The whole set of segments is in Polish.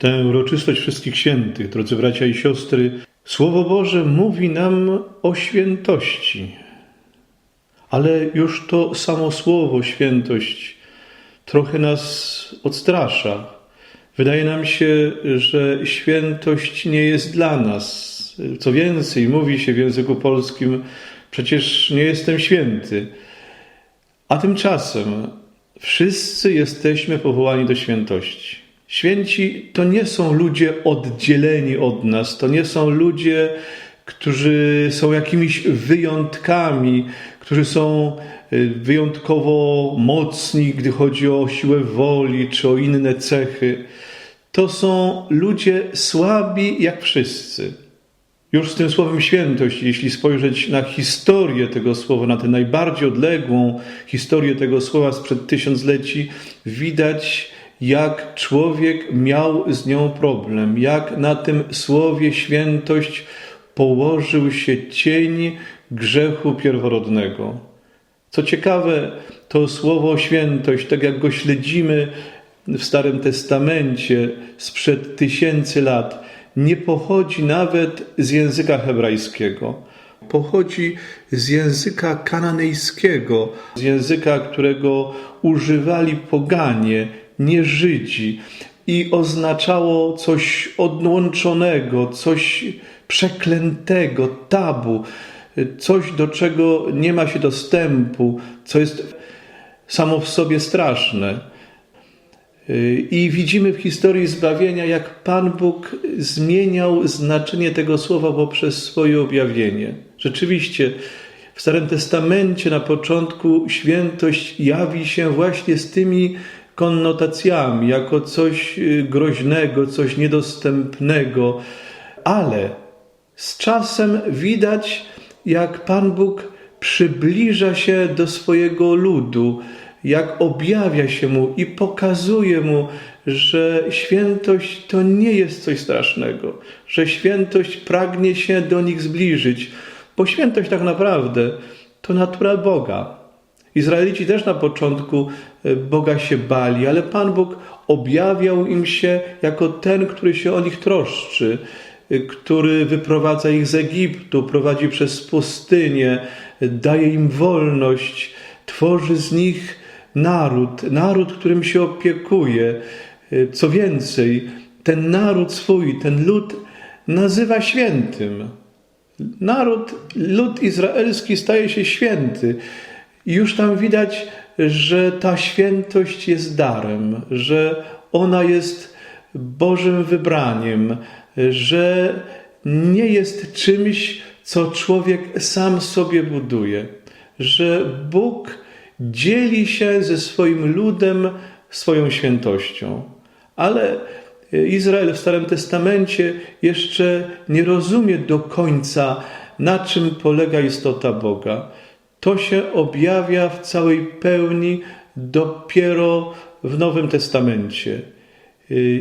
tę uroczystość wszystkich świętych, drodzy bracia i siostry, Słowo Boże mówi nam o świętości. Ale już to samo słowo świętość trochę nas odstrasza. Wydaje nam się, że świętość nie jest dla nas. Co więcej, mówi się w języku polskim, przecież nie jestem święty. A tymczasem wszyscy jesteśmy powołani do świętości. Święci to nie są ludzie oddzieleni od nas, to nie są ludzie, którzy są jakimiś wyjątkami, którzy są y, wyjątkowo mocni, gdy chodzi o siłę woli czy o inne cechy. To są ludzie słabi jak wszyscy. Już z tym słowem świętość, jeśli spojrzeć na historię tego słowa, na tę najbardziej odległą historię tego słowa sprzed tysiącleci, widać, jak człowiek miał z nią problem, jak na tym słowie świętość położył się cień grzechu pierworodnego. Co ciekawe, to słowo świętość, tak jak go śledzimy w Starym Testamencie sprzed tysięcy lat, nie pochodzi nawet z języka hebrajskiego. Pochodzi z języka kananejskiego, z języka, którego używali poganie, nie Żydzi, i oznaczało coś odłączonego, coś przeklętego, tabu, coś, do czego nie ma się dostępu, co jest samo w sobie straszne. I widzimy w historii zbawienia, jak Pan Bóg zmieniał znaczenie tego słowa poprzez swoje objawienie. Rzeczywiście, w Starym Testamencie na początku świętość jawi się właśnie z tymi konnotacjami, jako coś y, groźnego, coś niedostępnego, ale z czasem widać, jak Pan Bóg przybliża się do swojego ludu, jak objawia się mu i pokazuje mu, że świętość to nie jest coś strasznego, że świętość pragnie się do nich zbliżyć, bo świętość tak naprawdę to natura Boga. Izraelici też na początku e, Boga się bali, ale Pan Bóg objawiał im się jako ten, który się o nich troszczy, e, który wyprowadza ich z Egiptu, prowadzi przez pustynię, daje im wolność, tworzy z nich naród, naród, którym się opiekuje. E, co więcej, ten naród swój, ten lud nazywa świętym. Naród, lud izraelski staje się święty. I już tam widać, że ta świętość jest darem, że ona jest Bożym wybraniem, że nie jest czymś, co człowiek sam sobie buduje, że Bóg dzieli się ze swoim ludem swoją świętością. Ale Izrael w Starym Testamencie jeszcze nie rozumie do końca, na czym polega istota Boga. To się objawia w całej pełni dopiero w Nowym Testamencie.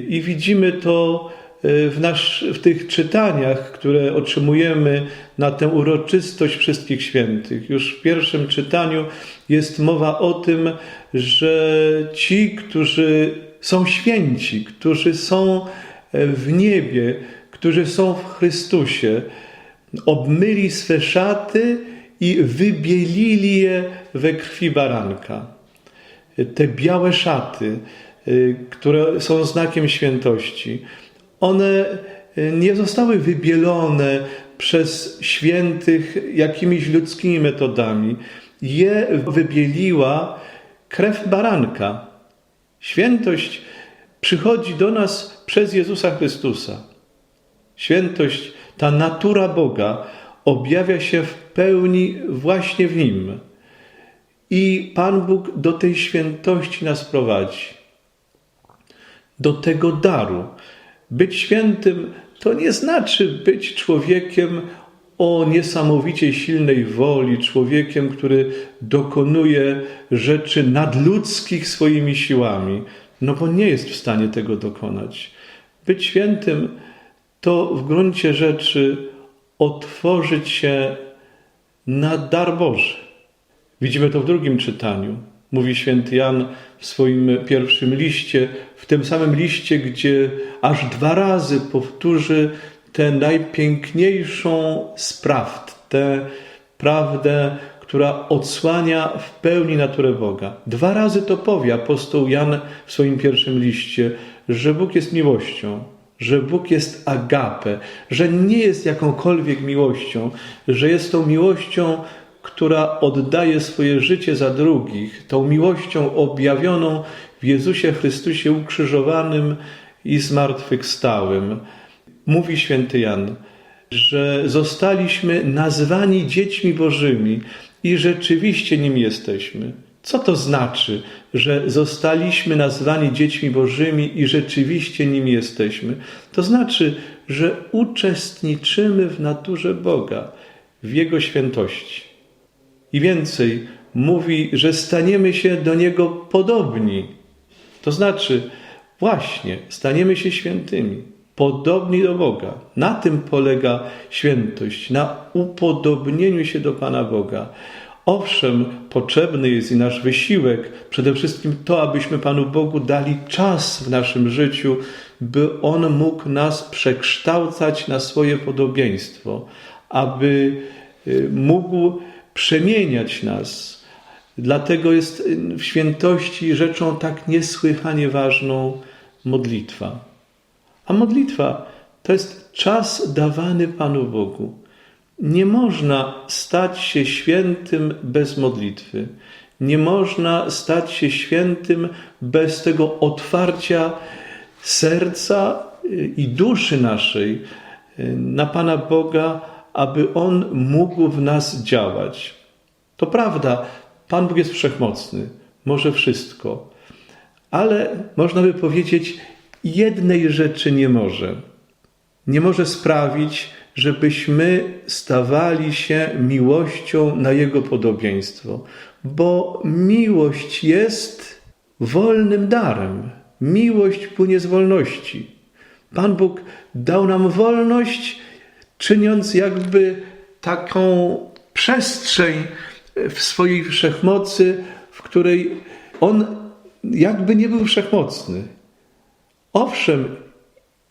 I widzimy to w, nasz, w tych czytaniach, które otrzymujemy na tę uroczystość wszystkich świętych. Już w pierwszym czytaniu jest mowa o tym, że ci, którzy są święci, którzy są w niebie, którzy są w Chrystusie, obmyli swe szaty i wybielili je we krwi baranka. Te białe szaty, y, które są znakiem świętości, one y, nie zostały wybielone przez świętych jakimiś ludzkimi metodami. Je wybieliła krew baranka. Świętość przychodzi do nas przez Jezusa Chrystusa. Świętość, ta natura Boga, objawia się w pełni właśnie w Nim. I Pan Bóg do tej świętości nas prowadzi, do tego daru. Być świętym to nie znaczy być człowiekiem o niesamowicie silnej woli, człowiekiem, który dokonuje rzeczy nadludzkich swoimi siłami, no bo nie jest w stanie tego dokonać. Być świętym to w gruncie rzeczy otworzyć się na dar Boży. Widzimy to w drugim czytaniu. Mówi święty Jan w swoim pierwszym liście, w tym samym liście, gdzie aż dwa razy powtórzy tę najpiękniejszą z prawd, tę prawdę, która odsłania w pełni naturę Boga. Dwa razy to powie apostoł Jan w swoim pierwszym liście, że Bóg jest miłością, że Bóg jest agape, że nie jest jakąkolwiek miłością, że jest tą miłością, która oddaje swoje życie za drugich, tą miłością objawioną w Jezusie Chrystusie ukrzyżowanym i zmartwychwstałym. Mówi święty Jan, że zostaliśmy nazwani dziećmi Bożymi i rzeczywiście nimi jesteśmy. Co to znaczy, że zostaliśmy nazwani dziećmi Bożymi i rzeczywiście nimi jesteśmy? To znaczy, że uczestniczymy w naturze Boga, w Jego świętości. I więcej, mówi, że staniemy się do Niego podobni. To znaczy, właśnie, staniemy się świętymi, podobni do Boga. Na tym polega świętość, na upodobnieniu się do Pana Boga. Owszem, potrzebny jest i nasz wysiłek, przede wszystkim to, abyśmy Panu Bogu dali czas w naszym życiu, by On mógł nas przekształcać na swoje podobieństwo, aby y, mógł przemieniać nas. Dlatego jest w świętości rzeczą tak niesłychanie ważną modlitwa. A modlitwa to jest czas dawany Panu Bogu. Nie można stać się świętym bez modlitwy. Nie można stać się świętym bez tego otwarcia serca i duszy naszej na Pana Boga, aby On mógł w nas działać. To prawda, Pan Bóg jest wszechmocny, może wszystko, ale można by powiedzieć, jednej rzeczy nie może. Nie może sprawić, żebyśmy stawali się miłością na Jego podobieństwo, bo miłość jest wolnym darem. Miłość płynie z wolności. Pan Bóg dał nam wolność, czyniąc jakby taką przestrzeń w swojej wszechmocy, w której On jakby nie był wszechmocny. Owszem,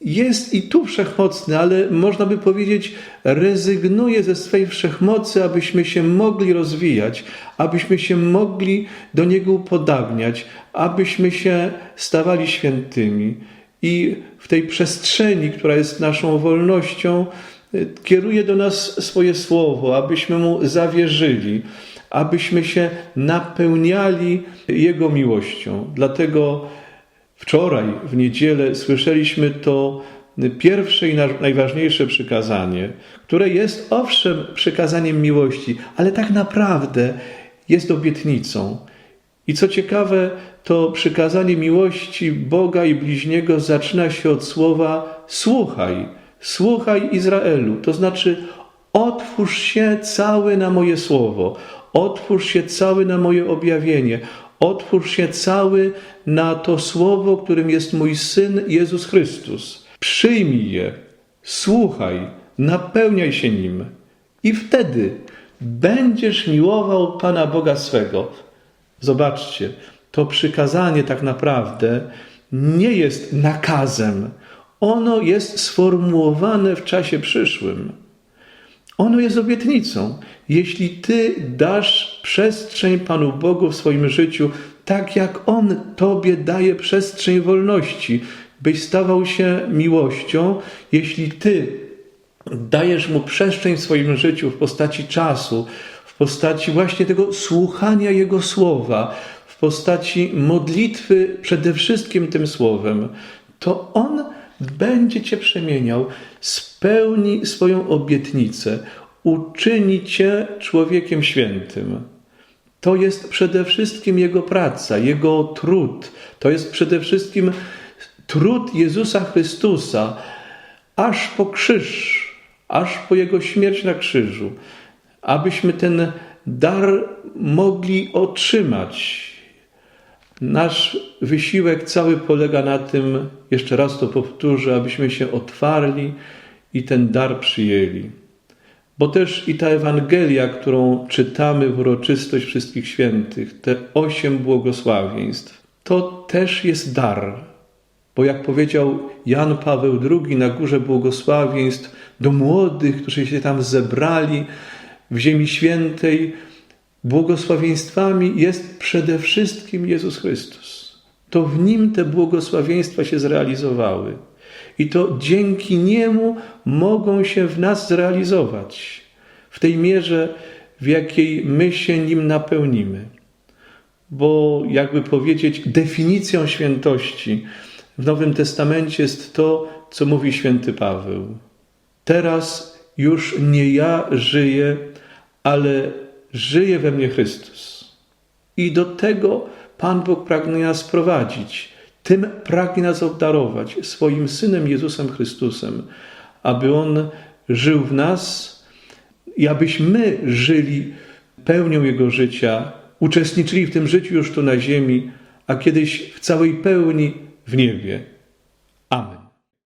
jest i tu wszechmocny, ale można by powiedzieć, rezygnuje ze swej wszechmocy, abyśmy się mogli rozwijać, abyśmy się mogli do Niego upodabniać, abyśmy się stawali świętymi. I w tej przestrzeni, która jest naszą wolnością, kieruje do nas swoje słowo, abyśmy Mu zawierzyli, abyśmy się napełniali Jego miłością. Dlatego Wczoraj w niedzielę słyszeliśmy to pierwsze i najważniejsze przykazanie, które jest owszem przykazaniem miłości, ale tak naprawdę jest obietnicą. I co ciekawe, to przykazanie miłości Boga i bliźniego zaczyna się od słowa słuchaj, słuchaj Izraelu, to znaczy otwórz się cały na moje słowo, otwórz się cały na moje objawienie, Otwórz się cały na to słowo, którym jest mój syn Jezus Chrystus. Przyjmij je, słuchaj, napełniaj się nim, i wtedy będziesz miłował Pana Boga swego. Zobaczcie, to przykazanie tak naprawdę nie jest nakazem. Ono jest sformułowane w czasie przyszłym. Ono jest obietnicą. Jeśli Ty dasz przestrzeń Panu Bogu w swoim życiu, tak jak On Tobie daje przestrzeń wolności, byś stawał się miłością, jeśli Ty dajesz Mu przestrzeń w swoim życiu w postaci czasu, w postaci właśnie tego słuchania Jego słowa, w postaci modlitwy przede wszystkim tym słowem, to On będzie Cię przemieniał, spełni swoją obietnicę, uczyni Cię człowiekiem świętym. To jest przede wszystkim Jego praca, Jego trud. To jest przede wszystkim trud Jezusa Chrystusa, aż po krzyż, aż po Jego śmierć na krzyżu, abyśmy ten dar mogli otrzymać. Nasz wysiłek cały polega na tym, jeszcze raz to powtórzę, abyśmy się otwarli i ten dar przyjęli. Bo też i ta Ewangelia, którą czytamy w uroczystość Wszystkich Świętych, te osiem błogosławieństw, to też jest dar. Bo jak powiedział Jan Paweł II na Górze Błogosławieństw do młodych, którzy się tam zebrali w Ziemi Świętej, błogosławieństwami jest przede wszystkim Jezus Chrystus. To w Nim te błogosławieństwa się zrealizowały. I to dzięki Niemu mogą się w nas zrealizować w tej mierze, w jakiej my się Nim napełnimy. Bo, jakby powiedzieć, definicją świętości w Nowym Testamencie jest to, co mówi święty Paweł. Teraz już nie ja żyję, ale żyje we mnie Chrystus. I do tego Pan Bóg pragnie nas prowadzić. Tym pragnie nas obdarować swoim Synem Jezusem Chrystusem, aby On żył w nas i abyśmy żyli pełnią Jego życia, uczestniczyli w tym życiu już tu na ziemi, a kiedyś w całej pełni w niebie. Amen.